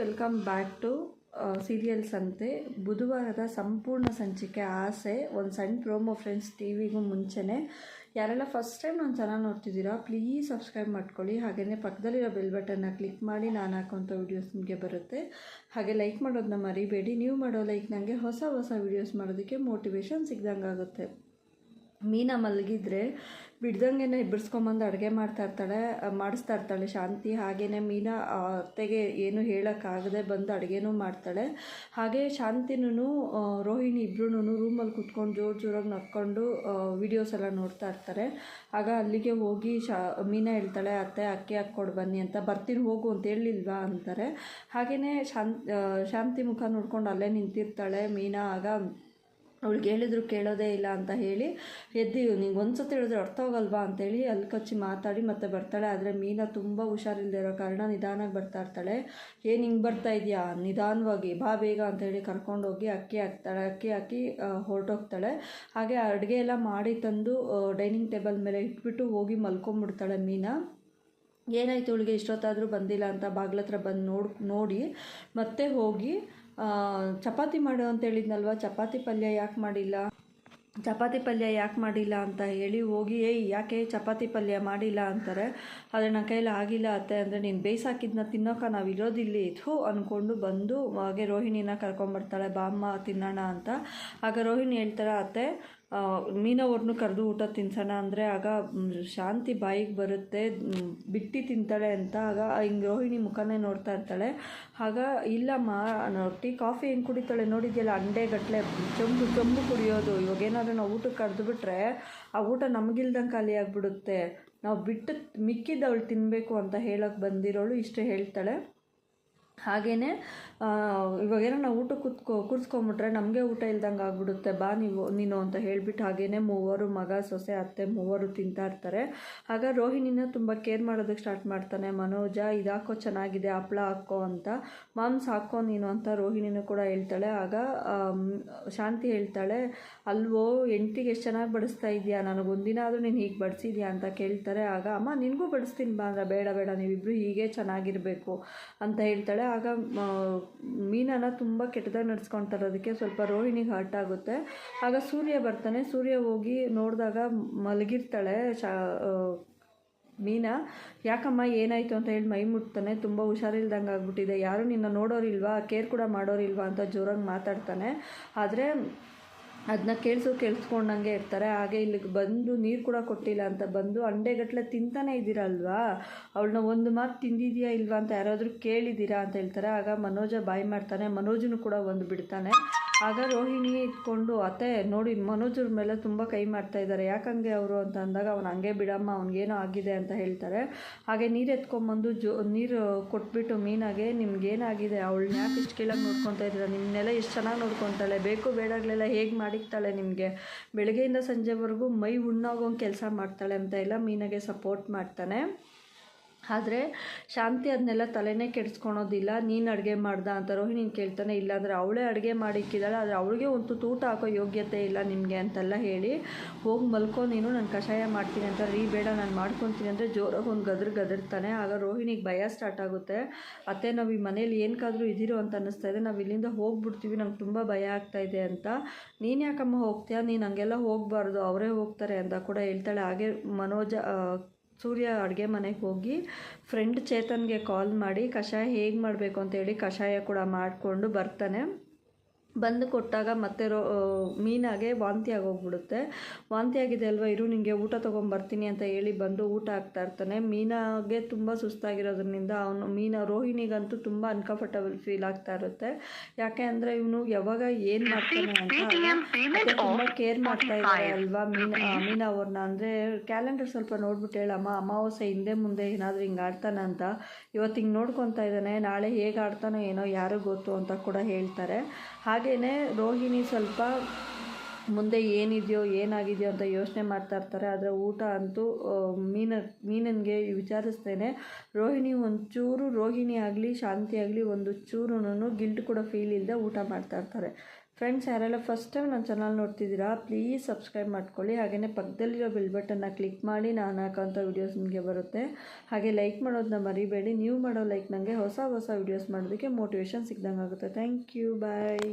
Welcome back to serials ಅಂತೆ ಬುಧವಾರದ ಸಂಪೂರ್ಣ ಸಂಚಿಕೆ ಆಸೆ, ಒಂದು ಸಣ್ಣ ಪ್ರೋಮೋ ಫ್ರೆಂಡ್ಸ್ ಟಿ ವಿಗೂ ಮುಂಚೆನೇ. ಯಾರೆಲ್ಲ ಫಸ್ಟ್ ಟೈಮ್ ನಾನು ಚೆನ್ನಾಗಿ ನೋಡ್ತಿದ್ದೀರಾ ಪ್ಲೀಸ್ ಸಬ್ಸ್ಕ್ರೈಬ್ ಮಾಡ್ಕೊಳ್ಳಿ. ಹಾಗೆಯೇ ಪಕ್ಕದಲ್ಲಿರೋ ಬೆಲ್ ಬಟನ್ನ ಕ್ಲಿಕ್ ಮಾಡಿ ನಾನು ಹಾಕುವಂಥ ವೀಡಿಯೋಸ್ ನಿಮಗೆ ಬರುತ್ತೆ. ಹಾಗೆ ಲೈಕ್ ಮಾಡೋದನ್ನ ಮರಿಬೇಡಿ. ನೀವು ಮಾಡೋ ಲೈಕ್ ನನಗೆ ಹೊಸ ಹೊಸ ವೀಡಿಯೋಸ್ ಮಾಡೋದಕ್ಕೆ ಮೋಟಿವೇಶನ್ ಸಿಗ್ದಂಗೆ ಆಗುತ್ತೆ ಮೀನ ಮಲಗಿದ್ರೆ ಬಿಡ್ದಂಗೆ ಬಿಡಿಸ್ಕೊಂಬಂದು ಅಡುಗೆ ಮಾಡ್ತಾ ಇರ್ತಾಳೆ ಮಾಡಿಸ್ತಾ ಇರ್ತಾಳೆ ಶಾಂತಿ. ಹಾಗೆಯೇ ಮೀನ ಅತ್ತೆಗೆ ಏನು ಹೇಳೋಕ್ಕಾಗದೆ ಬಂದು ಅಡುಗೆನೂ ಮಾಡ್ತಾಳೆ. ಹಾಗೆ ಶಾಂತಿನೂ ರೋಹಿಣಿ ಇಬ್ಬರೂ ರೂಮಲ್ಲಿ ಕುತ್ಕೊಂಡು ಜೋರು ಜೋರಾಗಿ ನಕ್ಕೊಂಡು ವಿಡಿಯೋಸ್ ಎಲ್ಲ ನೋಡ್ತಾ ಇರ್ತಾರೆ. ಆಗ ಅಲ್ಲಿಗೆ ಹೋಗಿ ಶಾ, ಮೀನ ಹೇಳ್ತಾಳೆ, ಅತ್ತೆ, ಅಕ್ಕಿ ಹಾಕ್ಕೊಡು ಬನ್ನಿ ಅಂತ. ಬರ್ತೀನಿ, ಹೋಗು ಅಂತ ಹೇಳಿಲ್ವಾ? ಅಂತಾರೆ. ಹಾಗೆಯೇ ಶಾಂತ್ ಶಾಂತಿ ಮುಖ ನೋಡ್ಕೊಂಡು ಅಲ್ಲೇ ನಿಂತಿರ್ತಾಳೆ ಮೀನಾ. ಆಗ ಅವಳಿಗೆ ಹೇಳಿದ್ರು, ಕೇಳೋದೇ ಇಲ್ಲ ಅಂತ ಹೇಳಿ, ಎದ್ದು ನಿಂಗೆ ಒಂದು ಸತಿ ಹೇಳಿದ್ರೆ ಅರ್ಥ ಹೋಗಲ್ವಾ ಅಂತೇಳಿ ಅಲ್ಲಿ ಕಚ್ಚಿ ಮಾತಾಡಿ ಮತ್ತೆ ಬರ್ತಾಳೆ. ಆದರೆ ಮೀನಾ ತುಂಬ ಹುಷಾರಿಲ್ಲದೆ ಇರೋ ಕಾರಣ ನಿಧಾನಾಗಿ ಬರ್ತಾ ಇರ್ತಾಳೆ. ಏನು ಹಿಂಗೆ ಬರ್ತಾ ಇದೆಯಾ? ನಿಧಾನವಾಗಿ ಬಾ ಬೇಗ ಅಂತೇಳಿ ಕರ್ಕೊಂಡೋಗಿ ಅಕ್ಕಿ ಹಾಕ್ತಾಳೆ. ಅಕ್ಕಿ ಹಾಕಿ ಹೊರಟೋಗ್ತಾಳೆ. ಹಾಗೆ ಅಡುಗೆ ಎಲ್ಲ ಮಾಡಿ ತಂದು ಡೈನಿಂಗ್ ಟೇಬಲ್ ಮೇಲೆ ಇಟ್ಬಿಟ್ಟು ಹೋಗಿ ಮಲ್ಕೊಂಬಿಡ್ತಾಳೆ ಮೀನಾ. ಏನಾಯ್ತು? ಅವಳಿಗೆ ಇಷ್ಟೊತ್ತಾದರೂ ಬಂದಿಲ್ಲ ಅಂತ ಬಾಗ್ಲ ಹತ್ರ ಬಂದು ನೋಡ್, ನೋಡಿ ಮತ್ತೆ ಹೋಗಿ ಚಪಾತಿ ಮಾಡು ಅಂತ ಹೇಳಿದ್ನಲ್ವ? ಚಪಾತಿ ಪಲ್ಯ ಯಾಕೆ ಮಾಡಿಲ್ಲ? ಚಪಾತಿ ಪಲ್ಯ ಯಾಕೆ ಮಾಡಿಲ್ಲ ಅಂತ ಹೇಳಿ ಹೋಗಿ, ಏಯ್, ಯಾಕೆ ಚಪಾತಿ ಪಲ್ಯ ಮಾಡಿಲ್ಲ? ಅಂತಾರೆ. ಆದರೆ ನನ್ನ ಕೈಯಲ್ಲಿ ಆಗಿಲ್ಲ ಅತ್ತೆ ಅಂದರೆ ನೀನು ಬೇಯಿಸಾಕಿದ್ನ ತಿನ್ನೋಕೆ ನಾವು ಇರೋದಿಲ್ಲಿ ಥೂ ಅಂದ್ಕೊಂಡು ಬಂದು ಹಾಗೆ ರೋಹಿಣಿನ ಕರ್ಕೊಂಬರ್ತಾಳೆ ಬಾಮ್ಮ ತಿನ್ನೋಣ ಅಂತ. ಆಗ ರೋಹಿಣಿ ಹೇಳ್ತಾರೆ ಅತ್ತೆ ಮೀನವ್ರನ್ನೂ ಕರೆದು ಊಟ ತಿನ್ಸೋಣ ಅಂದರೆ ಆಗ ಶಾಂತಿ ಬಾಯಿಗೆ ಬರುತ್ತೆ ಬಿಟ್ಟು ತಿಂತಾಳೆ ಅಂತ ಆಗ ಹಿಂಗೆ ರೋಹಿಣಿ ಮುಖನೇ ನೋಡ್ತಾ ಇರ್ತಾಳೆ. ಆಗ ಇಲ್ಲಮ್ಮ ಟೀ, ಕಾಫಿ ಹೆಂಗೆ ಕುಡಿತಾಳೆ ನೋಡಿದ್ಯಲ್ಲ ಅಂಡೆ ಗಟ್ಟಲೆ ಚೊಂಬು ಚೊಂಬು ಕುಡಿಯೋದು. ಇವಾಗ ಏನಾದರೂ ನಾವು ಊಟಕ್ಕೆ ಕರೆದು ಬಿಟ್ರೆ ಆ ಊಟ ನಮಗಿಲ್ದಂಗೆ ಖಾಲಿ ಆಗಿಬಿಡುತ್ತೆ. ನಾವು ಬಿಟ್ಟು ಮಿಕ್ಕಿದ್ದು ಅವಳು ತಿನ್ನಬೇಕು ಅಂತ ಹೇಳೋಕ್ಕೆ ಬಂದಿರೋಳು ಇಷ್ಟೇ ಹೇಳ್ತಾಳೆ. ಹಾಗೆಯೇ ಇವಾಗೇನೋ ನಾವು ಊಟ ಕುತ್ಕೊ, ಕೂರಿಸ್ಕೊಂಬಿಟ್ರೆ ನಮಗೆ ಊಟ ಇಲ್ದಂಗೆ ಆಗ್ಬಿಡುತ್ತೆ. ಬಾ ನೀವು, ನೀನು ಅಂತ ಹೇಳಿಬಿಟ್ಟು ಹಾಗೆಯೇ ಮೂವರು ಮಗ, ಸೊಸೆ, ಅತ್ತೆ ಮೂವರು ತಿಂತಾ ಇರ್ತಾರೆ. ಆಗ ರೋಹಿಣಿನ ತುಂಬ ಕೇರ್ ಮಾಡೋದಕ್ಕೆ ಸ್ಟಾರ್ಟ್ ಮಾಡ್ತಾನೆ. ಮನೋಜ, ಇದಾಕೋ, ಚೆನ್ನಾಗಿದೆ, ಹಪ್ಳ ಹಾಕೋ ಅಂತ. ಮಾಂಸ ಹಾಕೋ ನೀನು ಅಂತ ರೋಹಿಣಿನೂ ಕೂಡ ಹೇಳ್ತಾಳೆ. ಆಗ ಶಾಂತಿ ಹೇಳ್ತಾಳೆ. ಅಲ್ವೋ ಎಂಟಿಗೆ ಎಷ್ಟು ಚೆನ್ನಾಗಿ ಬಡಿಸ್ತಾ ಇದೆಯಾ? ನನಗೊಂದಿನ ಆದರೂ ನೀನು ಹೀಗೆ ಬಡಿಸಿದ್ಯಾ? ಅಂತ ಕೇಳ್ತಾರೆ. ಆಗ, ಅಮ್ಮ, ನಿನಗೂ ಬಡಿಸ್ತೀನಿ ಬಾ ಅಂದ್ರೆ ಬೇಡ ಬೇಡ ನೀವಿಬ್ಬರು ಹೀಗೆ ಚೆನ್ನಾಗಿರಬೇಕು ಅಂತ ಹೇಳ್ತಾಳೆ. ಆಗ ಮ, ಮೀನನ ತುಂಬ ಕೆಟ್ಟದಾಗಿ ನಡ್ಸ್ಕೊಳ್ತಾರೆ ಅದಕ್ಕೆ ಸ್ವಲ್ಪ ರೋಹಿಣಿಗೆ ಹರ್ಟ್ ಆಗುತ್ತೆ. ಆಗ ಸೂರ್ಯ ಬರ್ತಾನೆ. ಸೂರ್ಯ ಹೋಗಿ ನೋಡಿದಾಗ ಮಲಗಿರ್ತಾಳೆ ಶಾ ಮೀನಾ. ಯಾಕಮ್ಮ ಏನಾಯಿತು ಅಂತ ಹೇಳಿ ಮೈ ಮುಟ್ತಾನೆ. ತುಂಬ ಹುಷಾರಿಲ್ದಂಗೆ ಆಗ್ಬಿಟ್ಟಿದೆ. ಯಾರು ನಿನ್ನ ನೋಡೋರಿಲ್ವಾ? ಕೇರ್ ಕೂಡ ಮಾಡೋರಿಲ್ವಾ ಅಂತ ಜೋರಾಗಿ ಮಾತಾಡ್ತಾನೆ. ಆದರೆ ಅದನ್ನ ಕೇಳಿಸು ಕೇಳಿಸ್ಕೊಂಡಂಗೆ ಇರ್ತಾರೆ. ಹಾಗೆ ಇಲ್ಲಿಗೆ ಬಂದು ನೀರು ಕೂಡ ಕೊಟ್ಟಿಲ್ಲ ಅಂತ ಬಂದು ಅಂಡೆಗಟ್ಟಲೆ ತಿಂತಾನೆ ಇದ್ದೀರಲ್ವಾ? ಅವಳನ್ನ ಒಂದು ಮಾತು ತಿಂದಿದೆಯಾ ಇಲ್ವಾ ಅಂತ ಯಾರಾದರೂ ಕೇಳಿದ್ದೀರಾ ಅಂತ ಹೇಳ್ತಾರೆ. ಆಗ ಮನೋಜ ಬಾಯಿ ಮಾಡ್ತಾನೆ. ಮನೋಜನು ಕೂಡ ಒಂದು ಬಿಡ್ತಾನೆ. ಆಗ ರೋಹಿಣಿ ಇಟ್ಕೊಂಡು ಅತ್ತೆ, ನೋಡಿ ಮನೋಜರ ಮೇಲೆ ತುಂಬ ಕೈ ಮಾಡ್ತಾ ಇದ್ದಾರೆ. ಯಾಕಂಗೆ ಅವರು ಅಂತ ಅಂದಾಗ ಅವ್ನು ಹಂಗೆ ಬಿಡಮ್ಮ, ಅವ್ನಿಗೇನೋ ಆಗಿದೆ ಅಂತ ಹೇಳ್ತಾರೆ. ಹಾಗೆ ನೀರು ಎತ್ಕೊಂಬಂದು ಜೋ, ನೀರು ಕೊಟ್ಬಿಟ್ಟು ಮೀನಾಗೆ, ನಿಮ್ಗೇನಾಗಿದೆ? ಅವಳು ಯಾಕೆ ಇಷ್ಟು ಕೀಳಾಗಿ ನೋಡ್ಕೊತಾ ಇದ್ದೀರಾ? ನಿಮ್ಮನ್ನೆಲ್ಲ ಎಷ್ಟು ಚೆನ್ನಾಗಿ ನೋಡ್ಕೊತಾಳೆ. ಬೇಕು ಬೇಡಗಳೆಲ್ಲ ಹೇಗೆ ಮಾಡಿಕ್ತಾಳೆ ನಿಮಗೆ? ಬೆಳಗ್ಗೆಯಿಂದ ಸಂಜೆವರೆಗೂ ಮೈ ಉಣ್ಣಾಗೋಂಗೆ ಕೆಲಸ ಮಾಡ್ತಾಳೆ ಅಂತ ಎಲ್ಲ ಮೀನಾಗೆ ಸಪೋರ್ಟ್ ಮಾಡ್ತಾನೆ. ಆದರೆ ಶಾಂತಿ ಅದನ್ನೆಲ್ಲ ತಲೆನೇ ಕೆಡಿಸ್ಕೊಳೋದಿಲ್ಲ, ನೀನು ಅಡುಗೆ ಮಾಡ್ದ ಅಂತ ರೋಹಿಣಿನ ಕೇಳ್ತಾನೆ, ಇಲ್ಲಾಂದರೆ ಅವಳೇ ಅಡುಗೆ ಮಾಡಿಕ್ಕಿದ್ದಾಳೆ, ಆದರೆ ಅವಳಿಗೆ ಒಂದು ತೂಟ ಹಾಕೋ ಯೋಗ್ಯತೆ ಇಲ್ಲ ನಿಮಗೆ ಅಂತೆಲ್ಲ ಹೇಳಿ, ಹೋಗಿ ಮಲ್ಕೊ ನೀನು, ನಾನು ಕಷಾಯ ಮಾಡ್ತೀನಿ ಅಂತ ರೀ ಬೇಡ, ನಾನು ಮಾಡ್ಕೊತೀನಿ ಅಂದರೆ ಜೋರಾಗಿ ಒಂದು ಗದ್ರ ಗದರ್ತಾನೆ. ಆಗ ರೋಹಿಣಿಗೆ ಭಯ ಸ್ಟಾರ್ಟ್ ಆಗುತ್ತೆ. ಅತ್ತೆ, ನಾವು ಈ ಮನೇಲಿ ಏನಕ್ಕಾದರೂ ಇದ್ದೀರೋ ಅಂತ ಅನ್ನಿಸ್ತಾ ಇದೆ, ನಾವು ಇಲ್ಲಿಂದ ಹೋಗ್ಬಿಡ್ತೀವಿ, ನಂಗೆ ತುಂಬ ಭಯ ಆಗ್ತಾ ಇದೆ ಅಂತ. ನೀನು ಯಾಕಮ್ಮ ಹೋಗ್ತೀಯ? ನೀನು ಹಂಗೆಲ್ಲ ಹೋಗಬಾರ್ದು, ಅವರೇ ಹೋಗ್ತಾರೆ ಅಂತ ಕೂಡ ಹೇಳ್ತಾಳೆ. ಹಾಗೆ ಮನೋಜ ಸೂರ್ಯ ಅಡುಗೆ ಮನೆಗೆ ಹೋಗಿ ಫ್ರೆಂಡ್ ಚೇತನ್ಗೆ ಕಾಲ್ ಮಾಡಿ, ಕಷಾಯ ಹೇಗೆ ಮಾಡಬೇಕು ಅಂತೇಳಿ ಕಷಾಯ ಕೂಡ ಮಾಡಿಕೊಂಡು ಬರ್ತಾನೆ. ಬಂದು ಕೊಟ್ಟಾಗ ಮತ್ತೆ ರೋ ಮೀನಾಗೆ ವಾಂತಿ ಆಗೋಗ್ಬಿಡುತ್ತೆ. ವಾಂತಿ ಆಗಿದೆ ಅಲ್ವಾ? ಇರು ನಿಮಗೆ ಊಟ ತೊಗೊಂಬರ್ತೀನಿ ಅಂತ ಹೇಳಿ ಬಂದು ಊಟ ಹಾಕ್ತಾ ಇರ್ತಾನೆ. ಮೀನಾಗೆ ತುಂಬ ಸುಸ್ತಾಗಿರೋದ್ರಿಂದ ಅವನು ಮೀನ ರೋಹಿಣಿಗಂತೂ ತುಂಬ ಅನ್ಕಂಫರ್ಟಬಲ್ ಫೀಲ್ ಆಗ್ತಾ ಇರುತ್ತೆ. ಯಾಕೆ ಅಂದರೆ ಇವನು ಯಾವಾಗ ಏನು ಮಾಡ್ತಾನೆ ಅಂತ ತುಂಬ ಕೇರ್ ಮಾಡ್ತಾ ಇದ್ದಾರೆ ಅಲ್ವಾ ಮೀನಾ ಮೀನಾ ಅವ್ರನ್ನ ಅಂದರೆ ಕ್ಯಾಲೆಂಡರ್ ಸ್ವಲ್ಪ ನೋಡ್ಬಿಟ್ಟು ಹೇಳಮ್ಮ ಅಮಾವಾಸ್ಯೆ ಹಿಂದೆ ಮುಂದೆ ಏನಾದರೂ ಹಿಂಗೆ ಆಡ್ತಾನೆ ಅಂತ. ಇವತ್ತು ಹಿಂಗೆ ನೋಡ್ಕೊತಾ ಇದ್ದಾನೆ ನಾಳೆ ಹೇಗೆ ಆಡ್ತಾನೋ ಏನೋ ಯಾರಿಗೂ ಗೊತ್ತು ಅಂತ ಕೂಡ ಹೇಳ್ತಾರೆ. ಹಾಗೆಯೇ ರೋಹಿಣಿ ಸ್ವಲ್ಪ ಮುಂದೆ ಏನಿದೆಯೋ, ಏನಾಗಿದೆಯೋ ಅಂತ ಯೋಚನೆ ಮಾಡ್ತಾ ಇರ್ತಾರೆ. ಆದರೆ ಊಟ ಅಂತೂ ಮೀನ, ಮೀನನಿಗೆ ವಿಚಾರಿಸ್ತೇನೆ. ರೋಹಿಣಿ ಒಂಚೂರು ರೋಹಿಣಿ ಆಗಲಿ, ಶಾಂತಿ ಆಗಲಿ, ಒಂದು ಚೂರು ಗಿಲ್ಟ್ ಕೂಡ ಫೀಲ್ ಇಲ್ಲದೆ ಊಟ ಮಾಡ್ತಾ ಇರ್ತಾರೆ. ಫ್ರೆಂಡ್ಸ್ ಯಾರೆಲ್ಲ ಫಸ್ಟ್ ಟೈಮ್ ನನ್ನ ಚಾನಲ್ ನೋಡ್ತಿದ್ದೀರಾ ಪ್ಲೀಸ್ ಸಬ್ಸ್ಕ್ರೈಬ್ ಮಾಡ್ಕೊಳ್ಳಿ. ಹಾಗೆಯೇ ಪಕ್ಕದಲ್ಲಿರೋ ಬೆಲ್ ಬಟನ್ನ ಕ್ಲಿಕ್ ಮಾಡಿ ನಾನು ಹಾಕೋಂಥ ವೀಡಿಯೋಸ್ ನಿಮಗೆ ಬರುತ್ತೆ. ಹಾಗೆ ಲೈಕ್ ಮಾಡೋದನ್ನ ಮರಿಬೇಡಿ. ನೀವು ಮಾಡೋ ಲೈಕ್ ನನಗೆ ಹೊಸ ಹೊಸ ವೀಡಿಯೋಸ್ ಮಾಡೋದಕ್ಕೆ ಮೋಟಿವೇಶನ್ ಸಿಗ್ದಂಗೆ ಆಗುತ್ತೆ ಥ್ಯಾಂಕ್ ಯು ಬಾಯ್